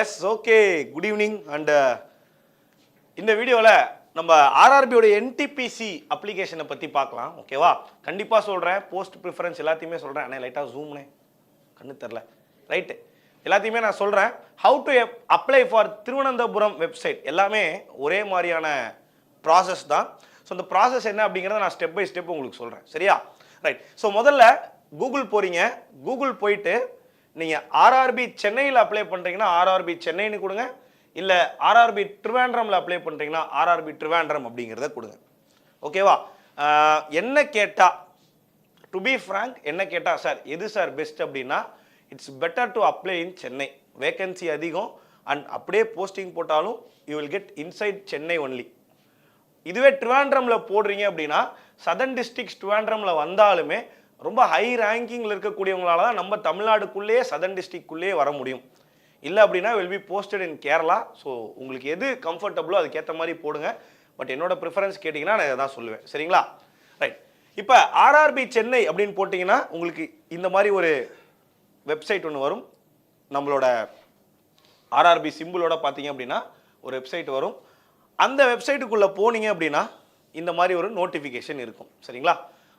Yes okay good evening and இந்த வீடியோவில் நம்ம ஆர்ஆர்பியோட என்டிபிசி அப்ளிகேஷனை பற்றி பார்க்கலாம். ஓகேவா கண்டிப்பாக சொல்கிறேன் போஸ்ட் ப்ரிஃபரன்ஸ் எல்லாத்தையுமே சொல்கிறேன் அண்ணே லைட்டாக ஜூம்னே கண்ணு தெரில ரைட்டு எல்லாத்தையுமே நான் சொல்கிறேன் how to apply for Thiruvananthapuram website எல்லாமே ஒரே மாதிரியான ப்ராசஸ் தான். ஸோ இந்த ப்ராசஸ் என்ன அப்படிங்கிறத நான் ஸ்டெப் பை ஸ்டெப் உங்களுக்கு சொல்கிறேன் சரியா? ரைட் ஸோ முதல்ல கூகுள் போகிறீங்க கூகுள் போயிட்டு நீங்கள் ஆர்ஆர்பி சென்னையில் அப்ளை பண்ணுறீங்கன்னா ஆர்ஆர்பி சென்னைன்னு கொடுங்க. இல்லை ஆர்ஆர்பி ட்ரிவாண்ட்ரமில் அப்ளை பண்ணுறீங்கன்னா ஆர்ஆர்பி ட்ரிவாண்ட்ரம் அப்படிங்கிறத கொடுங்க. ஓகேவா என்ன கேட்டால் டு பி ஃப்ராங்க் என்ன கேட்டால் சார் எது சார் பெஸ்ட் அப்படின்னா it's better to apply in Chennai. Vacancy அதிகம். அண்ட் அப்படியே போஸ்டிங் போட்டாலும் you will get inside Chennai only இதுவே ட்ரிவாண்ட்ரமில் போடுறீங்க அப்படின்னா சதர்ன் டிஸ்ட்ரிக்ஸ் ட்ரிவாண்ட்ரமில் வந்தாலுமே ரொம்ப ஹை ரேங்கிங்கில் இருக்கக்கூடியவங்களால தான் நம்ம தமிழ்நாடுக்குள்ளேயே சதர்ன் டிஸ்ட்ரிக்குள்ளேயே வர முடியும். இல்லை அப்படின்னா will be posted in Kerala so உங்களுக்கு எது கம்ஃபர்டபுளோ அதுக்கேற்ற மாதிரி போடுங்க. பட் என்னோட ப்ரிஃபரன்ஸ் கேட்டிங்கன்னா நான் இதை தான் சொல்லுவேன். சரிங்களா? ரைட் இப்போ ஆர்ஆர்பி சென்னை அப்படின்னு போட்டிங்கன்னா உங்களுக்கு இந்த மாதிரி ஒரு வெப்சைட் ஒன்று வரும். நம்மளோட ஆர்ஆர்பி சிம்பிளோட பார்த்தீங்க அப்படின்னா ஒரு வெப்சைட் வரும். அந்த வெப்சைட்டுக்குள்ளே போனீங்க அப்படின்னா இந்த மாதிரி ஒரு நோட்டிஃபிகேஷன் இருக்கும். சரிங்களா?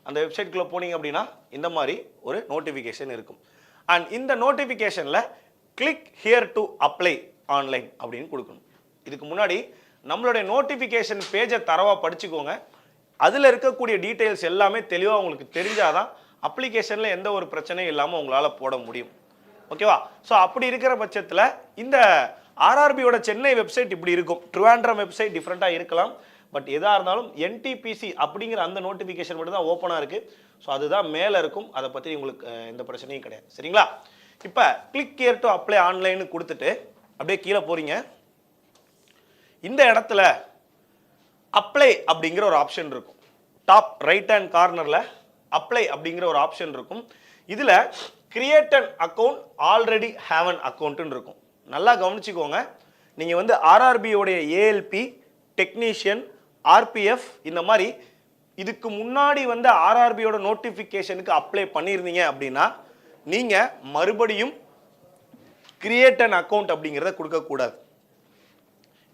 அந்த வெப்சைட்குள்ளே போனீங்க அப்படின்னா இந்த மாதிரி ஒரு நோட்டிஃபிகேஷன் இருக்கும். அண்ட் இந்த நோட்டிஃபிகேஷனில் click here to apply online அப்படின்னு கொடுக்கணும். இதுக்கு முன்னாடி நம்மளுடைய நோட்டிஃபிகேஷன் பேஜை தரவாக படிச்சுக்கோங்க. அதில் இருக்கக்கூடிய டீட்டெயில்ஸ் எல்லாமே தெளிவாக உங்களுக்கு தெரிஞ்சாதான் அப்ளிகேஷனில் எந்த ஒரு பிரச்சனையும் இல்லாமல் உங்களால் போட முடியும். ஓகேவா ஸோ அப்படி இருக்கிற பட்சத்தில் இந்த ஆர்ஆர்பியோட சென்னை வெப்சைட் இப்படி இருக்கும். ட்ரிவாண்ட்ரம் வெப்சைட் டிஃப்ரெண்ட்டாக இருக்கலாம். பட் எதாக இருந்தாலும் என்டிபிசி அப்படிங்கிற அந்த நோட்டிஃபிகேஷன் மட்டும் தான் ஓப்பனாக இருக்குது ஸோ அதுதான் மேலே இருக்கும். அதை பற்றி உங்களுக்கு எந்த பிரச்சனையும் கிடையாது. சரிங்களா? இப்போ கிளிக் கேர் டு அப்ளை ஆன்லைன்னு கொடுத்துட்டு அப்படியே கீழே போகிறீங்க இந்த இடத்துல அப்ளை அப்படிங்கிற ஒரு ஆப்ஷன் இருக்கும். டாப் ரைட் ஹேண்ட் கார்னரில் அப்ளை அப்படிங்கிற ஒரு ஆப்ஷன் இருக்கும். இதில் create an account already have an அக்கௌண்ட்டுன்னு இருக்கும். நல்லா கவனிச்சுக்கோங்க. நீங்கள் வந்து ஆர்ஆர்பியோடைய ஏஎல்பி டெக்னீஷியன் ஆர்பிஎஃப் இந்த மாதிரி இதுக்கு முன்னாடி வந்து ஆர்ஆர்பியோட நோட்டிஃபிகேஷனுக்கு அப்ளை பண்ணியிருந்தீங்க அப்படின்னா நீங்கள் மறுபடியும் கிரியேட் அன் அக்கௌண்ட் அப்படிங்கிறத கொடுக்கக்கூடாது.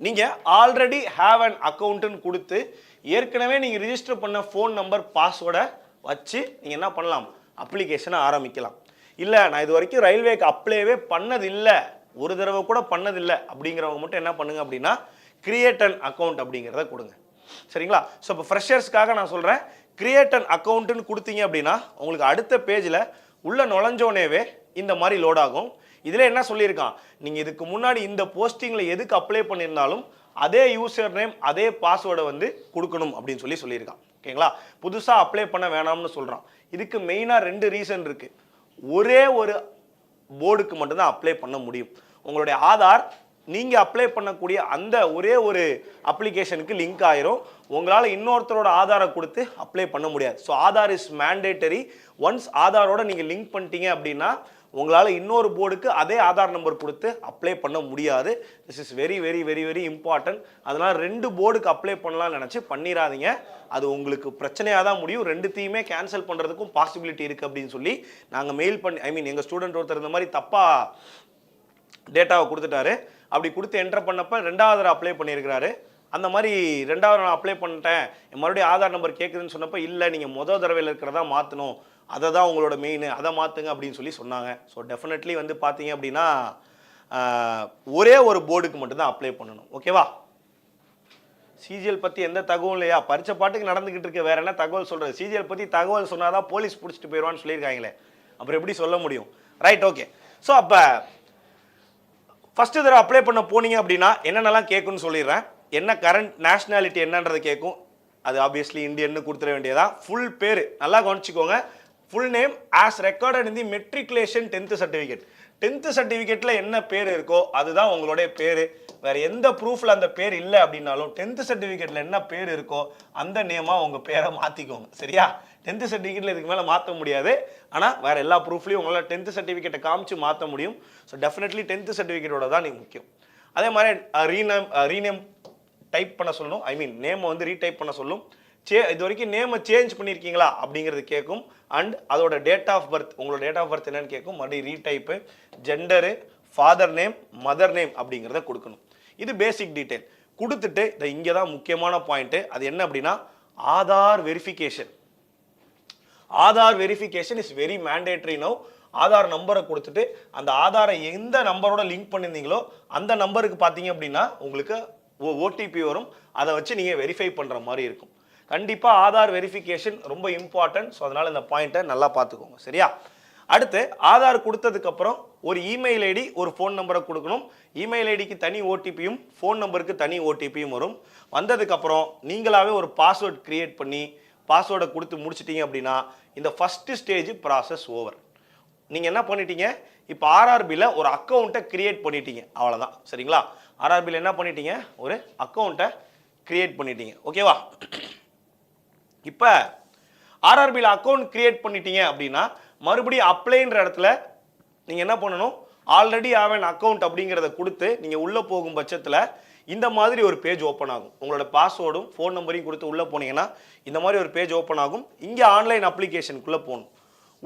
நீங்கள் ஆல்ரெடி ஹேவ் அன் அக்கௌண்ட்டுன்னு கொடுத்து ஏற்கனவே நீங்கள் ரிஜிஸ்டர் பண்ண ஃபோன் நம்பர் பாஸ்வேர்டை வச்சு நீங்கள் என்ன பண்ணலாம்? அப்ளிகேஷனை ஆரம்பிக்கலாம். இல்லை நான் இது வரைக்கும் ரயில்வேக்கு அப்ளைவே பண்ணதில்லை. ஒரு தடவை கூட பண்ணதில்லை. அப்படிங்கிறவங்க மட்டும் என்ன பண்ணுங்க அப்படின்னா கிரியேட் அன் அக்கௌண்ட் அப்படிங்கிறத கொடுங்க. சரிங்களா? ஸோ இப்போ ஃப்ரெஷர்ஸ்க்காக நான் சொல்கிறேன் கிரியேட் அன் அக்கௌண்ட்டுன்னு கொடுத்தீங்க அப்படின்னா உங்களுக்கு அடுத்த பேஜில் உள்ள நுழைஞ்சோனேவே இந்த மாதிரி லோட் ஆகும். இதில் என்ன சொல்லியிருக்கான்? நீங்கள் இதுக்கு முன்னாடி இந்த போஸ்டிங்கில் எதுக்கு அப்ளை பண்ணியிருந்தாலும் அதே யூசர் நேம் அதே பாஸ்வேர்டை வந்து கொடுக்கணும் அப்படின்னு சொல்லி சொல்லியிருக்கான். ஓகேங்களா? புதுசாக அப்ளை பண்ண வேணாம்னு சொல்கிறான் இதுக்கு மெயினாக ரெண்டு ரீசன் இருக்குது ஒரே ஒரு போர்டுக்கு மட்டும்தான் அப்ளை பண்ண முடியும். உங்களுடைய ஆதார் நீங்கள் அப்ளை பண்ணக்கூடிய அந்த ஒரே ஒரு அப்ளிகேஷனுக்கு லிங்க் ஆயிரும். உங்களால் இன்னொருத்தரோட ஆதாரை கொடுத்து அப்ளை பண்ண முடியாது. So Aadhaar is mandatory once ஆதாரோட நீங்கள் லிங்க் பண்ணிட்டீங்க அப்படின்னா உங்களால் இன்னொரு போர்டுக்கு அதே ஆதார் நம்பர் கொடுத்து அப்ளை பண்ண முடியாது. This is very very very very important அதனால் ரெண்டு போர்டுக்கு அப்ளை பண்ணலாம்னு நினச்சி பண்ணிடாதீங்க அது உங்களுக்கு பிரச்சனையாக தான் முடியும். ரெண்டுத்தையுமே கேன்சல் பண்ணுறதுக்கும் பாசிபிலிட்டி இருக்குது அப்படின்னு சொல்லி நாங்கள் மெயில் பண்ணி ஐ மீன் எங்கள் ஸ்டூடெண்ட் ஒருத்தர் இந்த மாதிரி தப்பாக டேட்டாவை கொடுத்துட்டாரு. அப்படி கொடுத்து என்ட்ரு பண்ணப்போ ரெண்டாவது அப்ளை பண்ணியிருக்கிறாரு அந்த மாதிரி ரெண்டாவது நான் அப்ளை பண்ணிட்டேன். மறுபடியும் ஆதார் நம்பர் கேட்குதுன்னு சொன்னப்போ இல்லை நீங்கள் முதல் தடவையில் இருக்கிறதா மாற்றணும் அதை தான் உங்களோட மெயின் அதை மாற்றுங்க அப்படின்னு சொல்லி சொன்னாங்க. ஸோ டெஃபினெட்லி வந்து பார்த்தீங்க அப்படின்னா ஒரே ஒரு போர்டுக்கு மட்டும்தான் அப்ளை பண்ணணும். ஓகேவா சிஜிஎல் பற்றி எந்த தகவலும் இல்லையா? பரிச்ச பாட்டுக்கு நடந்துக்கிட்டு இருக்க. வேற என்ன தகவல் சொல்கிறது சிஜிஎல் பற்றி தகவல் சொன்னாதான் போலீஸ் பிடிச்சிட்டு போயிடுவான்னு சொல்லியிருக்காங்களே. அப்புறம் எப்படி சொல்ல முடியும்? ரைட் ஓகே ஸோ அப்போ ஃபஸ்ட்டு தடவை அப்ளை பண்ண போனீங்க அப்படின்னா என்னென்னலாம் கேட்குன்னு சொல்லிடுறேன். என்ன கரண்ட் நேஷ்னாலிட்டி என்னன்றது கேட்கும். அது ஆப்வியஸ்லி இந்தியன்னு கொடுத்துட வேண்டியதான் ஃபுல் பேர். நல்லா கவனிச்சிக்கோங்க. Full name as recorded in the matriculation tenth certificate tenth சர்டிஃபிகேட்டில் என்ன பேர் இருக்கோ அதுதான் உங்களுடைய பேர். வேற எந்த ப்ரூஃபில் அந்த பேர் இல்லை அப்படின்னாலும் டென்த்து சர்டிஃபிகேட்டில் என்ன பேர் இருக்கோ அந்த நேமாக உங்கள் பேரை மாற்றிக்கோங்க சரியா? டென்த்து சர்டிஃபிகேட்டில் இதுக்கு மேலே மாற்ற முடியாது. ஆனால் வேறு எல்லா ப்ரூஃப்லையும் உங்களால் டென்த்து சர்டிஃபிகேட்டை காமிச்சு மாற்ற முடியும். ஸோ டெஃபினெட்லி டென்த்து சர்டிஃபிகேட்டோட தான் நீ முக்கியம். அதே மாதிரி ரீநேம் ரீநேம் டைப் பண்ண சொல்லணும். ஐ மீன் நேமை வந்து ரீடைப் பண்ண சொல்லும். சே இது வரைக்கும் நேமை சேஞ்ச் பண்ணியிருக்கீங்களா அப்படிங்கிறது கேட்கும். அண்ட் அதோட டேட் ஆஃப் பர்த் உங்களோட டேட் ஆஃப் பர்த் என்னன்னு கேட்கும். மறுபடியும் retype gender father name mother name அப்படிங்கிறத கொடுக்கணும். இது பேசிக் டீட்டெயில் கொடுத்துட்டு இந்த இங்கே தான் முக்கியமான பாயிண்ட்டு அது என்ன அப்படின்னா Aadhaar verification Aadhaar verification is very mandatory no Aadhaar நம்பரை கொடுத்துட்டு அந்த ஆதாரை எந்த நம்பரோட லிங்க் பண்ணியிருந்தீங்களோ அந்த நம்பருக்கு பார்த்தீங்க அப்படின்னா உங்களுக்கு ஓடிபி வரும். அதை வச்சு நீங்கள் வெரிஃபை பண்ணுற மாதிரி இருக்கும். கண்டிப்பாக ஆதார் வெரிஃபிகேஷன் ரொம்ப இம்பார்ட்டன்ட் ஸோ அதனால் இந்த பாயிண்ட்டை நல்லா பார்த்துக்கோங்க. சரியா? அடுத்து ஆதார் கொடுத்ததுக்கப்புறம் ஒரு இமெயில் ஐடி ஒரு ஃபோன் நம்பரை கொடுக்கணும். இமெயில் ஐடிக்கு தனி ஓடிபியும் ஃபோன் நம்பருக்கு தனி ஓடிபியும் வரும். வந்ததுக்கப்புறம் நீங்களாகவே ஒரு பாஸ்வேர்ட் க்ரியேட் பண்ணி பாஸ்வேர்டை கொடுத்து முடிச்சிட்டிங்க அப்படின்னா இந்த ஃபஸ்ட்டு ஸ்டேஜ் ப்ராசஸ் ஓவர் நீங்கள் என்ன பண்ணிட்டீங்க? இப்போ ஆர்ஆர்பியில் ஒரு அக்கௌண்ட்டை கிரியேட் பண்ணிட்டீங்க. அவ்வளோதான் சரிங்களா? ஆர்ஆர்பியில் என்ன பண்ணிட்டீங்க? ஒரு அக்கௌண்ட்டை கிரியேட் பண்ணிட்டீங்க. ஓகேவா இப்போ ஆர்ஆர்பியில் அக்கௌண்ட் கிரியேட் பண்ணிட்டீங்க அப்படின்னா மறுபடியும் அப்ளைன்ற இடத்துல நீங்கள் என்ன பண்ணணும்? ஆல்ரெடி ஆவன் அக்கௌண்ட் அப்படிங்கிறத கொடுத்து நீங்கள் உள்ளே போகும் பட்சத்தில் இந்த மாதிரி ஒரு பேஜ் ஓப்பன் ஆகும். உங்களோட பாஸ்வேர்டும் ஃபோன் நம்பரையும் கொடுத்து உள்ளே போனீங்கன்னா இந்த மாதிரி ஒரு பேஜ் ஓப்பன் ஆகும். இங்கே ஆன்லைன் அப்ளிகேஷனுக்குள்ளே போகணும்.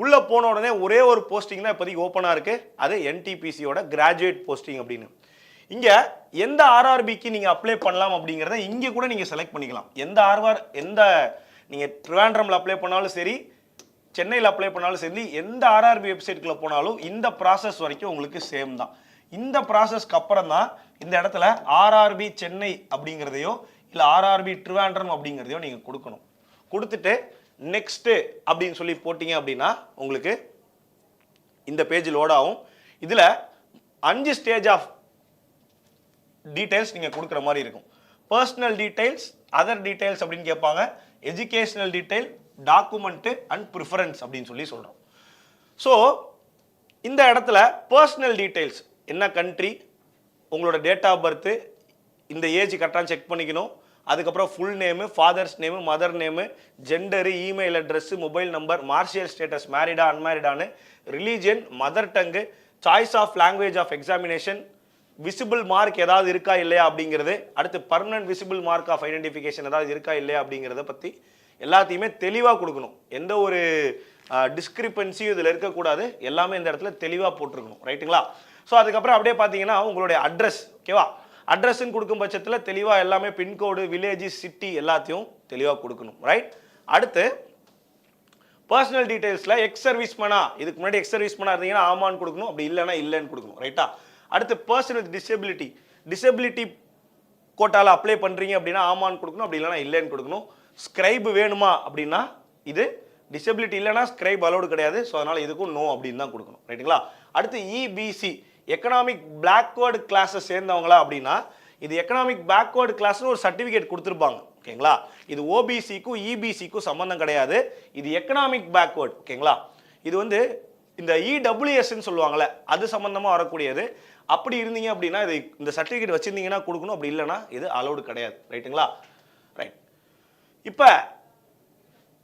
உள்ளே போன உடனே ஒரே ஒரு போஸ்டிங் தான் இப்போதைக்கு ஓப்பனாக இருக்குது அது என்டிபிசியோட கிராஜுவேட் போஸ்டிங் அப்படின்னு. இங்கே எந்த ஆர்ஆர்பிக்கு நீங்கள் அப்ளை பண்ணலாம் அப்படிங்கிறத இங்கே கூட நீங்கள் செலக்ட் பண்ணிக்கலாம். எந்த ஆர்ஆர் எந்த நீங்கள் ட்ரிவாண்ட்ரமில் அப்ளை பண்ணாலும் சரி சென்னையில் அப்ளை பண்ணாலும் சரி எந்த ஆர்ஆர்பி வெப்சைட்குள்ளே போனாலும் இந்த ப்ராசஸ் வரைக்கும் உங்களுக்கு சேம் தான். இந்த ப்ராசஸ்க்கு அப்புறம் தான் இந்த இடத்துல ஆர்ஆர்பி சென்னை அப்படிங்கிறதையோ இல்லை ஆர்ஆர்பி ட்ரிவாண்ட்ரம் அப்படிங்கிறதையோ நீங்கள் கொடுக்கணும். கொடுத்துட்டு நெக்ஸ்ட்டு அப்படின்னு சொல்லி போட்டீங்க அப்படின்னா உங்களுக்கு இந்த பேஜ் லோட் ஆகும். இதில் அஞ்சு ஸ்டேஜ் ஆஃப் டீடைல்ஸ் நீங்கள் கொடுக்குற மாதிரி இருக்கும். பர்சனல் டீடைல்ஸ் அதர் டீடைல்ஸ் அப்படின்னு கேட்பாங்க. Educational detail document and preference அப்படின்னு சொல்லி சொல்கிறோம் ஸோ இந்த இடத்துல பர்சனல் டீட்டெயில்ஸ் என்ன கண்ட்ரி உங்களோட டேட் ஆஃப் பர்த்து இந்த ஏஜ் கரெக்டாக செக் பண்ணிக்கணும். அதுக்கப்புறம் full name father's name mother name gender email address mobile number marital status மேரிடா அன்மேரிடான்னு religion mother tongue choice of language of examination visible mark ஏதாவது இருக்கா இல்லையா அப்படிங்கிறது அடுத்து permanent visible mark of identification ஏதாவது இருக்கா இல்லையா அப்படிங்கிறத பற்றி எல்லாத்தையுமே தெளிவாக கொடுக்கணும். எந்த ஒரு டிஸ்கிரிப்பன்சியும் இதில் இருக்கக்கூடாது. எல்லாமே இந்த இடத்துல தெளிவாக போட்டிருக்கணும். ரைட்டுங்களா? ஸோ அதுக்கப்புறம் அப்படியே பார்த்தீங்கன்னா உங்களுடைய அட்ரஸ் ஓகேவா அட்ரஸ்ன்னு கொடுக்கும் பட்சத்தில் தெளிவாக எல்லாமே பின்கோடு வில்லேஜ் சிட்டி எல்லாத்தையும் தெளிவாக கொடுக்கணும். ரைட் அடுத்து பர்சனல் டீட்டெயில்ஸில் எக்ஸ் சர்வீஸ் பண்ணா இதுக்கு முன்னாடி எக்ஸ் பண்ணா இருந்தீங்கன்னா ஆமான்னு கொடுக்கணும். அப்படி இல்லைன்னா இல்லைன்னு கொடுக்கணும். ரைட்டா அடுத்து பர்சன் வித் டிசபிலிட்டி டிசபிலிட்டி கோட்டால அப்ளை பண்ணுறீங்க அப்படின்னா ஆமான்னு கொடுக்கணும் அப்படி இல்லைன்னா இல்லைன்னு கொடுக்கணும். ஸ்க்ரைப் வேணுமா அப்படின்னா இது டிசபிலிட்டி இல்லைன்னா ஸ்க்ரைப் அலோடு கிடையாது. ஸோ அதனால் இதுக்கும் நோ அப்படின்னு தான் கொடுக்கணும். ரைட்டுங்களா அடுத்து இபிசி எக்கனாமிக் பிளாக்வேர்டு கிளாஸை சேர்ந்தவங்களா அப்படின்னா இது எக்கனாமிக் பேக்வேர்டு கிளாஸ்னு ஒரு சர்டிஃபிகேட் கொடுத்துருப்பாங்க. ஓகேங்களா இது ஓபிசிக்கும் இபிசிக்கும் சம்மந்தம் கிடையாது. இது எக்கனாமிக் பேக்வேர்டு ஓகேங்களா இது வந்து இந்த இடபிள்யூஎஸ்ன்னு சொல்லுவாங்கள்ல அது சம்மந்தமாக வரக்கூடியது. அப்படி இருந்தீங்க அப்படின்னா இது இந்த சர்டிஃபிகேட் வச்சுருந்தீங்கன்னா கொடுக்கணும். அப்படி இல்லைன்னா இது அலௌடு கிடையாது. ரைட்டுங்களா ரைட் இப்போ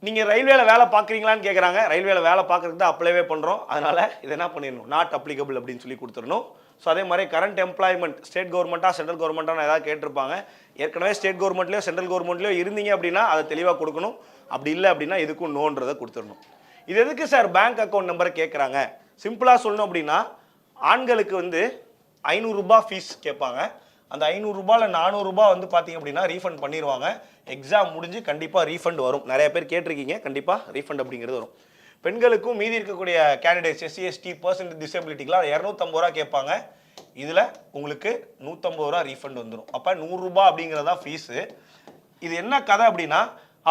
நீங்கள் ரயில்வேல வேலை பார்க்குறீங்களான்னு கேட்குறாங்க ரயில்வேல வேலை பார்க்குறதுக்கு தான் அப்ளைவே பண்ணுறோம் அதனால் இதை என்ன பண்ணிடணும்? நாட் அப்ளிகபிள் அப்படின்னு சொல்லி கொடுத்துடணும். ஸோ அதே மாதிரி கரண்ட் எம்ப்ளாய்மெண்ட் ஸ்டேட் கவர்மெண்ட்டாக சென்ட்ரல் கவர்மெண்ட்டாக ஏதாவது கேட்டிருப்பாங்க. ஏற்கனவே ஸ்டேட் கவர்மெண்ட்லேயோ சென்ட்ரல் கவர்மெண்ட்லேயோ இருந்தீங்க அப்படின்னா அதை தெளிவாக கொடுக்கணும். அப்படி இல்லை அப்படின்னா இதுக்கும் நோன்றதை கொடுத்துடணும். இது எதுக்கு சார் பேங்க் அக்கௌண்ட் நம்பரை கேட்குறாங்க சிம்பிளாக சொல்லணும் அப்படின்னா ஆண்களுக்கு வந்து ஐநூறுரூபா ஃபீஸ் கேட்பாங்க. அந்த ஐநூறுரூபாவில் நானூறுரூபா வந்து பார்த்தீங்க அப்படின்னா ரீஃபண்ட் பண்ணிடுவாங்க எக்ஸாம் முடிஞ்சு கண்டிப்பாக ரீஃபண்ட் வரும். நிறைய பேர் கேட்டிருக்கீங்க. கண்டிப்பாக ரீஃபண்ட் அப்படிங்கிறது வரும். பெண்களுக்கும் மீதி இருக்கக்கூடிய கேண்டிடேட்ஸ் எஸ்சி எஸ்டி பர்சன்ட் டிசபிலிட்டிக்கெலாம் இரநூத்தம்பது ரூபா கேட்பாங்க. இதில் உங்களுக்கு நூற்றம்பது ரூபா ரீஃபண்ட் வந்துடும் அப்போ நூறுரூபா அப்படிங்கிறதா ஃபீஸு இது என்ன கதை அப்படின்னா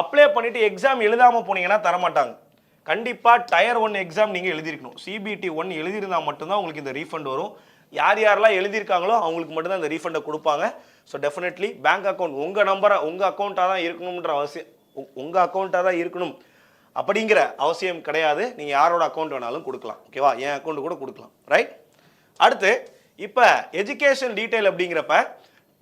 அப்ளை பண்ணிவிட்டு எக்ஸாம் எழுதாமல் போனீங்கன்னா தரமாட்டாங்க. கண்டிப்பாக டயர் ஒன் எக்ஸாம் நீங்கள் எழுதியிருக்கணும். சிபிடி ஒன் எழுதியிருந்தால் மட்டும்தான் உங்களுக்கு இந்த ரீஃபண்ட் வரும். யார் யாரெல்லாம் எழுதியிருக்காங்களோ அவங்களுக்கு மட்டும்தான் இந்த ரீஃபண்டை கொடுப்பாங்க. ஸோ டெஃபினெட்லி பேங்க் அக்கௌண்ட் உங்கள் நம்பரை உங்கள் அக்கௌண்ட்டாக தான் இருக்கணுன்ற அவசியம் உங்கள் அக்கௌண்ட்டாக தான் இருக்கணும். அப்படிங்கிற அவசியம் கிடையாது. நீங்கள் யாரோட அக்கௌண்ட் வேணாலும் கொடுக்கலாம். ஓகேவா என் அக்கௌண்ட் கூட கொடுக்கலாம். ரைட் அடுத்து இப்போ எஜுகேஷன் டீட்டெயில் அப்படிங்கிறப்ப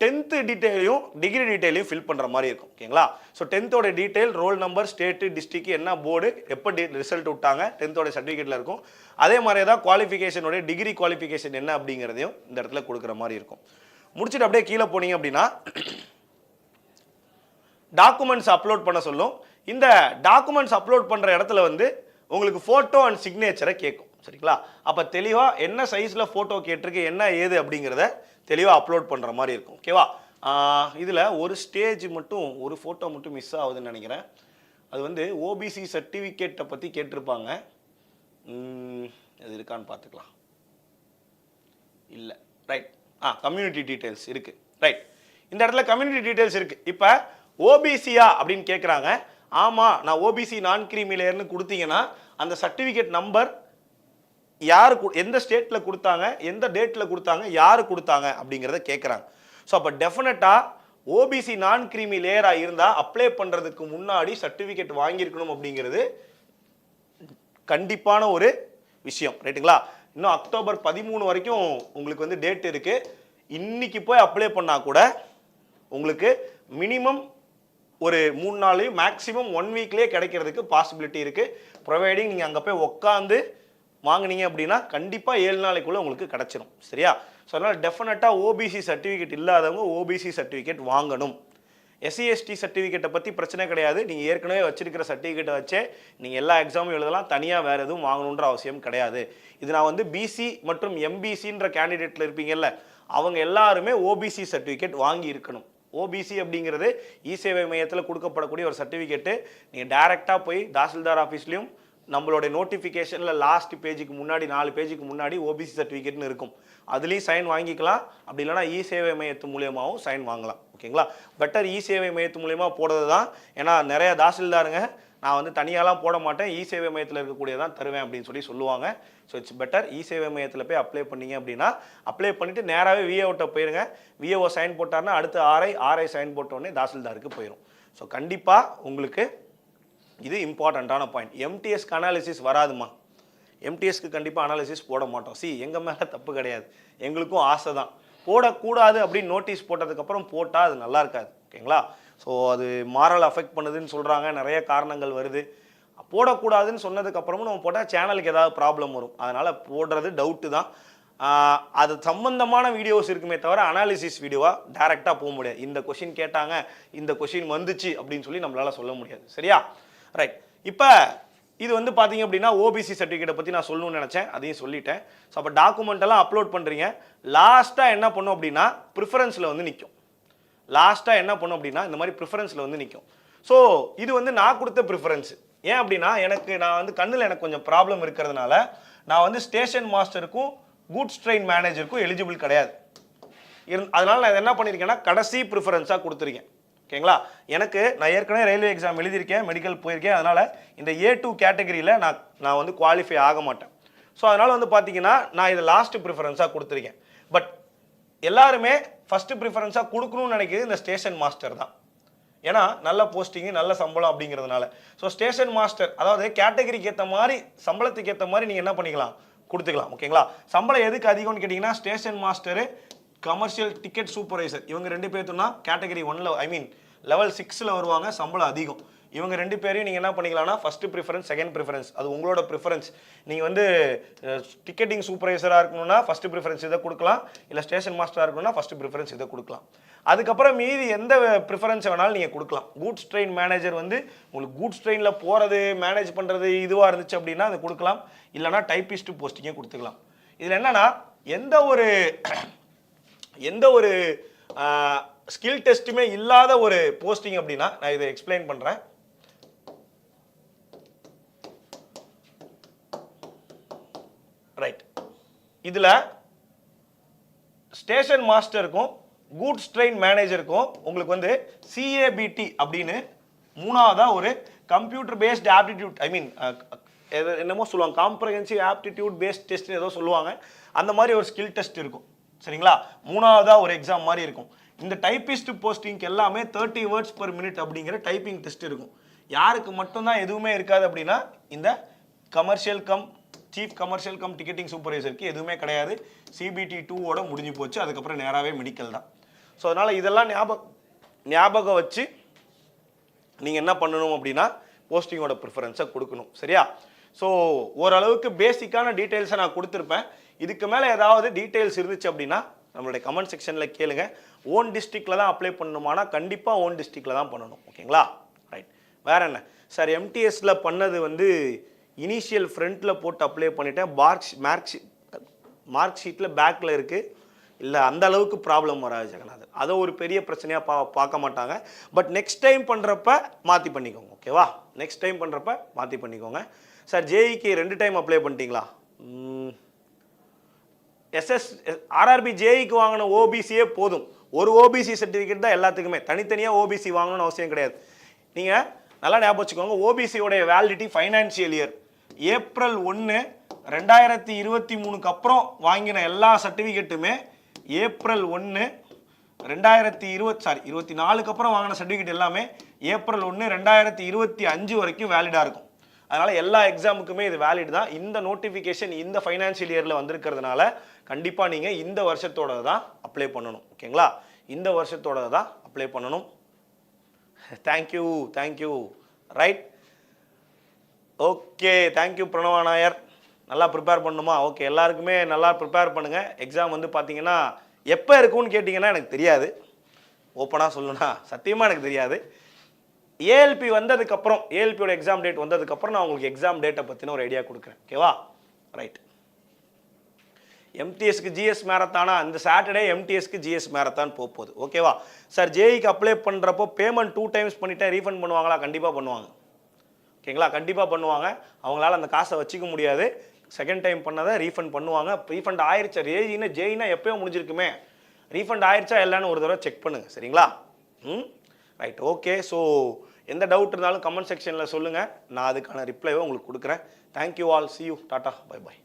டென்த்து டீட்டெயிலையும் டிகிரி டீட்டெயிலையும் ஃபில் பண்ணுற மாதிரி இருக்கும் ஓகேங்களா? ஸோ டென்த்தோட detail roll number state district என்ன போர்டு எப்போ டி ரிசல்ட் விட்டாங்க டென்த்தோட சர்டிஃபிகேட்டில் இருக்கும். அதே மாதிரி தான் குவாலிஃபிகேஷனோட டிகிரி குவாலிஃபிகேஷன் என்ன அப்படிங்கிறதையும் இந்த இடத்துல கொடுக்குற மாதிரி இருக்கும். முடிச்சுட்டு அப்படியே கீழே போனீங்க அப்படின்னா டாக்குமெண்ட்ஸ் அப்லோட் பண்ண சொல்லும். இந்த டாக்குமெண்ட்ஸ் அப்லோட் பண்ணுற இடத்துல வந்து உங்களுக்கு ஃபோட்டோ அண்ட் சிக்னேச்சரை கேட்கும் சரிங்களா? அப்போ தெளிவாக என்ன சைஸில் ஃபோட்டோ கேட்டிருக்கு என்ன ஏது அப்படிங்கிறத தெளிவாக அப்லோட் பண்ணுற மாதிரி இருக்கும். ஓகேவா இதில் ஒரு ஸ்டேஜ் மட்டும் ஒரு ஃபோட்டோ மட்டும் மிஸ் ஆகுதுன்னு நினைக்கிறேன். அது வந்து ஓபிசி சர்டிஃபிகேட்டை பற்றி கேட்டிருப்பாங்க. அது இருக்கான்னு பார்த்துக்கலாம். இல்லை. ரைட் ஆ கம்யூனிட்டி டீட்டெயில்ஸ் இருக்குது ரைட் இந்த இடத்துல கம்யூனிட்டி டீட்டெயில்ஸ் இருக்குது இப்போ ஓபிசியா அப்படின்னு கேட்குறாங்க ஆமாம் நான் ஓபிசி நான் கிரீமிலேயர்னு கொடுத்தீங்கன்னா அந்த சர்டிஃபிகேட் நம்பர் யார் கு- எந்த ஸ்டேட்டில் கொடுத்தாங்க எந்த டேட்டில் கொடுத்தாங்க யார் கொடுத்தாங்க அப்படிங்கிறத கேட்குறாங்க ஸோ அப்போ டெஃபினட்டாக ஓபிசி நான் கிரீமி லேயராக இருந்தால் அப்ளை பண்ணுறதுக்கு முன்னாடி சர்டிஃபிகேட் வாங்கியிருக்கணும் அப்படிங்கிறது கண்டிப்பான ஒரு விஷயம். ரைட்டுங்களா இன்னும் அக்டோபர் பதிமூணு வரைக்கும் உங்களுக்கு வந்து டேட் இருக்குது இன்னைக்கு போய் அப்ளை பண்ணால் கூட உங்களுக்கு மினிமம் ஒரு மூணு நாள் மேக்ஸிமம் ஒன் வீக்லேயே கிடைக்கிறதுக்கு பாசிபிலிட்டி இருக்குது ப்ரொவைடிங் நீங்கள் அங்கே போய் உட்காந்து வாங்குனீங்க அப்படின்னா கண்டிப்பாக ஏழு நாளைக்குள்ளே உங்களுக்கு கிடச்சிரும். சரியா? ஸோ அதனால் டெஃபினட்டாக ஓபிசி சர்டிஃபிகேட் இல்லாதவங்க ஓபிசி சர்டிஃபிகேட் வாங்கணும். எஸ்சிஎஸ்டி சர்டிஃபிகேட்டை பற்றி பிரச்சனை கிடையாது. நீங்கள் ஏற்கனவே வச்சிருக்கிற சர்டிஃபிகேட்டை வச்சே நீங்கள் எல்லா எக்ஸாமும் எழுதலாம். தனியாக வேறு எதுவும் வாங்கணுன்ற அவசியம் கிடையாது. இது நான் வந்து பிசி மற்றும் எம்பிசின்ற கேண்டிடேட்டில் இருப்பீங்கல்ல அவங்க எல்லாருமே ஓபிசி சர்டிஃபிகேட் வாங்கி இருக்கணும். ஓபிசி அப்படிங்கிறது இ சேவை மையத்தில் கொடுக்கப்படக்கூடிய ஒரு சர்டிஃபிகேட்டு நீங்கள் டைரெக்டாக போய் தாசில்தார் ஆஃபீஸ்லேயும் நம்மளுடைய நோட்டிஃபிகேஷனில் லாஸ்ட் பேஜுக்கு முன்னாடி நாலு பேஜுக்கு முன்னாடி ஓபிசி சர்டிஃபிகேட்னு இருக்கும். அதுலேயும் சைன் வாங்கிக்கலாம். அப்படி இல்லைனா இ சேவை மையத்து மூலியமாகவும் சைன் வாங்கலாம். ஓகேங்களா பெட்டர் இ சேவை மையத்து மூலியமாக போடுறது தான் ஏன்னா நிறைய தாசில்தாருங்க. நான் வந்து தனியாலாம் போட மாட்டேன். இ சேவை மையத்தில் இருக்கக்கூடியதான் தருவேன் அப்படின்னு சொல்லி சொல்லுவாங்க. ஸோ இட்ஸ் பெட்டர் இ சேவை மையத்தில் போய் அப்ளை பண்ணிங்க அப்படின்னா அப்ளை பண்ணிவிட்டு நேராகவே விஏஓட்ட போயிருங்க. விஏஓ சைன் போட்டார்னா அடுத்து ஆர்ஐ ஆர்ஐ சைன் போட்டோடனே தாசில்தாருக்கு போயிடும் ஸோ கண்டிப்பாக உங்களுக்கு இது இம்பார்ட்டண்ட்டான பாயிண்ட் எம்டிஎஸ்க்கு அனாலிசிஸ் வராதுமா? எம்டிஎஸ்க்கு கண்டிப்பாக அனாலிசிஸ் போட மாட்டோம். சி எங்கள் மேலே தப்பு கிடையாது. எங்களுக்கும் ஆசை தான் போடக்கூடாது அப்படின்னு நோட்டீஸ் போட்டதுக்கப்புறம் போட்டால் அது நல்லா இருக்காது. ஓகேங்களா ஸோ அது மாரல் அஃபெக்ட் பண்ணுதுன்னு சொல்கிறாங்க நிறைய காரணங்கள் வருது. போடக்கூடாதுன்னு சொன்னதுக்கப்புறமும் நம்ம போட்டால் சேனலுக்கு ஏதாவது ப்ராப்ளம் வரும். அதனால் போடுறது டவுட்டு தான். அது சம்பந்தமான வீடியோஸ் இருக்குமே தவிர அனாலிசிஸ் வீடியோவாக டேரெக்டாக போக முடியாது. இந்த கொஷின் கேட்டாங்க இந்த கொஷின் வந்துச்சு அப்படின்னு சொல்லி நம்மளால் சொல்ல முடியாது. சரியா? ரைட் இப்போ இது வந்து பார்த்தீங்க அப்படின்னா ஓபிசி சர்டிஃபிகேட்டை பற்றி நான் சொல்லணும்னு நினச்சேன். அதையும் சொல்லிட்டேன். ஸோ அப்போ டாக்குமெண்ட்டெல்லாம் அப்லோட் பண்ணுறீங்க லாஸ்ட்டாக என்ன பண்ணும் அப்படின்னா ப்ரிஃபரன்ஸில் வந்து நிற்கும் லாஸ்ட்டாக என்ன பண்ணும் அப்படின்னா இந்த மாதிரி ப்ரிஃபரன்ஸில் வந்து நிற்கும் ஸோ இது வந்து நான் கொடுத்த ப்ரிஃபரன்ஸ் ஏன் அப்படின்னா எனக்கு நான் வந்து கண்ணில் எனக்கு கொஞ்சம் ப்ராப்ளம் இருக்கிறதுனால நான் வந்து ஸ்டேஷன் மாஸ்டருக்கும் கூட்ஸ் ட்ரெயின் மேனேஜருக்கும் எலிஜிபிள் கிடையாது. இருந் அதனால் நான் என்ன பண்ணியிருக்கேன்னா கடைசி ப்ரிஃபரன்ஸாக கொடுத்துருக்கேன். ஓகேங்களா? எனக்கு நான் ஏற்கனவே ரயில்வே எக்ஸாம் எழுதியிருக்கேன் மெடிக்கல் போயிருக்கேன். அதனால் இந்த ஏ டூ கேட்டகரியில் நான் நான் வந்து குவாலிஃபை ஆக மாட்டேன். ஸோ அதனால் வந்து பார்த்தீங்கன்னா நான் இதை லாஸ்ட்டு ப்ரிஃபரன்ஸாக கொடுத்துருக்கேன். பட் எல்லாருமே ஃபஸ்ட்டு ப்ரிஃபரன்ஸாக கொடுக்கணும்னு நினைக்கிறது இந்த ஸ்டேஷன் மாஸ்டர் தான். ஏன்னா நல்ல போஸ்டிங்கு நல்ல சம்பளம் அப்படிங்கிறதுனால. ஸோ ஸ்டேஷன் மாஸ்டர் அதாவது கேட்டகரிக்கு ஏற்ற மாதிரி சம்பளத்துக்கு ஏற்ற மாதிரி நீங்கள் என்ன பண்ணிக்கலாம்? கொடுத்துக்கலாம் ஓகேங்களா? சம்பளம் எதுக்கு அதிகம்னு கேட்டிங்கன்னா station master commercial ticket supervisor இவங்க ரெண்டு பேர்த்துனா கேட்டகரி ஒன்ல ஐ மீன் லெவல் சிக்ஸில் வருவாங்க சம்பளம் அதிகம். இவங்க ரெண்டு பேரையும் நீங்கள் என்ன பண்ணிக்கலாம்னா ஃபஸ்ட்டு ப்ரிஃபரன்ஸ் செகண்ட் ப்ரிஃபரன்ஸ் அது உங்களோட ப்ரிஃபரன்ஸ் நீங்கள் வந்து டிக்கெட்டிங் சூப்பர்வைசராக இருக்கணும்னா ஃபஸ்ட்டு ப்ரிஃபரன்ஸ் இதை கொடுக்கலாம். இல்லை ஸ்டேஷன் மாஸ்டராக இருக்கணும்னா ஃபஸ்ட்டு ப்ரிஃபரன்ஸ் இதை கொடுக்கலாம். அதுக்கப்புறம் மீதி எந்த ப்ரிஃபரன்ஸ் வேணாலும் நீங்கள் கொடுக்கலாம். கூட்ஸ் ட்ரெயின் மேனேஜர் வந்து உங்களுக்கு கூட்ஸ் ட்ரெயினில் போகிறது மேனேஜ் பண்ணுறது இதுவாக இருந்துச்சு அப்படின்னா அதை கொடுக்கலாம். இல்லைனா டைப்பிஸ்ட்டு போஸ்டிங்கே கொடுத்துக்கலாம். இதில் என்னென்னா எந்த ஒரு எந்த ஒரு ஸ்கில் டெஸ்ட்டுமே இல்லாத ஒரு போஸ்டிங் அப்படின்னா நான் இதை எக்ஸ்பிளைன் பண்ணுறேன் ரைட் இதில் ஸ்டேஷன் மாஸ்டருக்கும் கூட்ஸ் ட்ரெயின் மேனேஜருக்கும் உங்களுக்கு வந்து சிஏபிடி அப்படின்னு மூணாவதாக ஒரு computer based aptitude I mean என்னமோ சொல்லுவாங்க காம்ப்ரஹென்சிவ் ஆப்டிடியூட் பேஸ்ட் டெஸ்ட் ஏதோ சொல்லுவாங்க. அந்த மாதிரி ஒரு ஸ்கில் டெஸ்ட் இருக்கும். சரிங்களா? மூணாவதாக ஒரு எக்ஸாம் மாதிரி இருக்கும். இந்த டைப்பிஸ்ட் போஸ்டிங்க்கு எல்லாமே தேர்ட்டி வேர்ட்ஸ் பர் மினிட் அப்படிங்கிற டைப்பிங் டெஸ்ட் இருக்கும். யாருக்கு மட்டும்தான் எதுவுமே இருக்காது அப்படின்னா இந்த commercial cum chief commercial cum ticketing சூப்பர்வைசருக்கு எதுவுமே கிடையாது. சிபிடி டூவோட முடிஞ்சு போச்சு. அதுக்கப்புறம் நேராகவே மெடிக்கல் தான். ஸோ அதனால் இதெல்லாம் ஞாபகம் ஞாபகம் வச்சு நீங்கள் என்ன பண்ணணும் அப்படின்னா போஸ்டிங்கோட ப்ரிஃபரன்ஸை கொடுக்கணும். சரியா? ஸோ ஓரளவுக்கு பேசிக்கான டீட்டெயில்ஸை நான் கொடுத்துருப்பேன். இதுக்கு மேலே ஏதாவது டீட்டெயில்ஸ் இருந்துச்சு அப்படின்னா நம்மளுடைய கமெண்ட் செக்ஷனில் கேளுங்க. ஓன் டிஸ்ட்ரிக்டில் தான் அப்ளை பண்ணணுமானா கண்டிப்பாக ஓன் டிஸ்ட்ரிக்டில் தான் பண்ணணும். ஓகேங்களா? ரைட் வேற என்ன? சார் எம்டிஎஸில் பண்ணது வந்து இனிஷியல் ஃப்ரண்ட்டில் போட்டு அப்ளை பண்ணிட்டேன். மார்க் மார்க் ஷீட் மார்க் ஷீட்டில் பேக்கில் இருக்குது இல்லை அந்த அளவுக்கு ப்ராப்ளம் வராது ஜெகநாதன். அதை ஒரு பெரிய பிரச்சனையாக பா பார்க்க மாட்டாங்க. பட் நெக்ஸ்ட் டைம் பண்ணுறப்ப மாற்றி பண்ணிக்கோங்க. ஓகேவா நெக்ஸ்ட் டைம் பண்ணுறப்ப மாற்றி பண்ணிக்கோங்க. சார் ஜேஇக்கு ரெண்டு டைம் அப்ளை பண்ணிட்டீங்களா? எஸ்எஸ் ஆர்ஆர்பி ஜேஇக்கு வாங்கின ஓபிசியே போதும். ஒரு ஓபிசி சர்டிஃபிகேட் தான் எல்லாத்துக்குமே. தனித்தனியாக ஓபிசி வாங்கணும்னு அவசியம் கிடையாது. நீங்கள் நல்லா ஞாபகம் வச்சுக்கோங்க. ஓபிசியோடைய வேலிடிட்டி ஃபைனான்சியல் இயர் ஏப்ரல் ஒன்று ரெண்டாயிரத்தி இருபத்தி மூணுக்கு அப்புறம் வாங்கின எல்லா சர்டிஃபிகேட்டுமே ஏப்ரல் ஒன்று ரெண்டாயிரத்தி இருபத் சாரி இருபத்தி நாலுக்கு அப்புறம் வாங்கின சர்டிஃபிகேட் எல்லாமே ஏப்ரல் ஒன்று ரெண்டாயிரத்தி இருபத்தி அஞ்சு வரைக்கும் வேலிடாக இருக்கும். அதனால் எல்லா எக்ஸாமுக்குமே இது வேலிட் தான். இந்த நோட்டிஃபிகேஷன் இந்த ஃபைனான்ஷியல் இயரில் வந்திருக்கிறதுனால கண்டிப்பாக நீங்கள் இந்த வருஷத்தோட தான் அப்ளை பண்ணணும் ஓகேங்களா? இந்த வருஷத்தோட தான் அப்ளை பண்ணணும் thank you thank you right okay thank you Pranava Nair நல்லா ப்ரிப்பேர் பண்ணணுமா? ஓகே எல்லாருக்குமே நல்லா ப்ரிப்பேர் பண்ணுங்கள் எக்ஸாம் வந்து பார்த்தீங்கன்னா எப்போ இருக்கும்னு கேட்டிங்கன்னா எனக்கு தெரியாது. ஓப்பனாக சொல்லணும்னா சத்தியமாக எனக்கு தெரியாது. ஏஎல்பி வந்ததுக்கப்புறம் ஏஎல்பியோட எக்ஸாம் டேட் வந்ததுக்கப்புறம் நான் உங்களுக்கு எக்ஸாம் டேட்டை பற்றின ஒரு ஐடியா கொடுக்குறேன். ஓகேவா ரைட் எம்டிஎஸ்க்கு ஜிஎஸ் மேரத்தானா இந்த சாட்டர்டே எம்டிஎஸ்க்கு ஜிஎஸ் மேரத்தான் போக போகுது ஓகேவா சார் ஜேஇக்கு அப்ளை பண்ணுறப்போ பேமெண்ட் டூ டைம்ஸ் பண்ணிட்டேன் ரீஃபண்ட் பண்ணுவாங்களா? கண்டிப்பாக பண்ணுவாங்க. ஓகேங்களா கண்டிப்பாக பண்ணுவாங்க. அவங்களால அந்த காசை வச்சுக்க முடியாது. செகண்ட் டைம் பண்ணதை ரீஃபண்ட் பண்ணுவாங்க. ரீஃபண்ட் ஆயிடுச்சா ஏஜினா ஜெயினா எப்போயோ முடிஞ்சிருக்குமே. ரீஃபண்ட் ஆயிடுச்சா இல்லைன்னு ஒரு தடவை செக் பண்ணுங்கள் சரிங்களா? ம்? ரைட் ஓகே ஸோ எந்த டவுட் இருந்தாலும் கமெண்ட் செக்ஷனில் சொல்லுங்கள் நான் அதுக்கான ரிப்ளைவை உங்களுக்கு கொடுக்குறேன். Thank you all see you tata bye by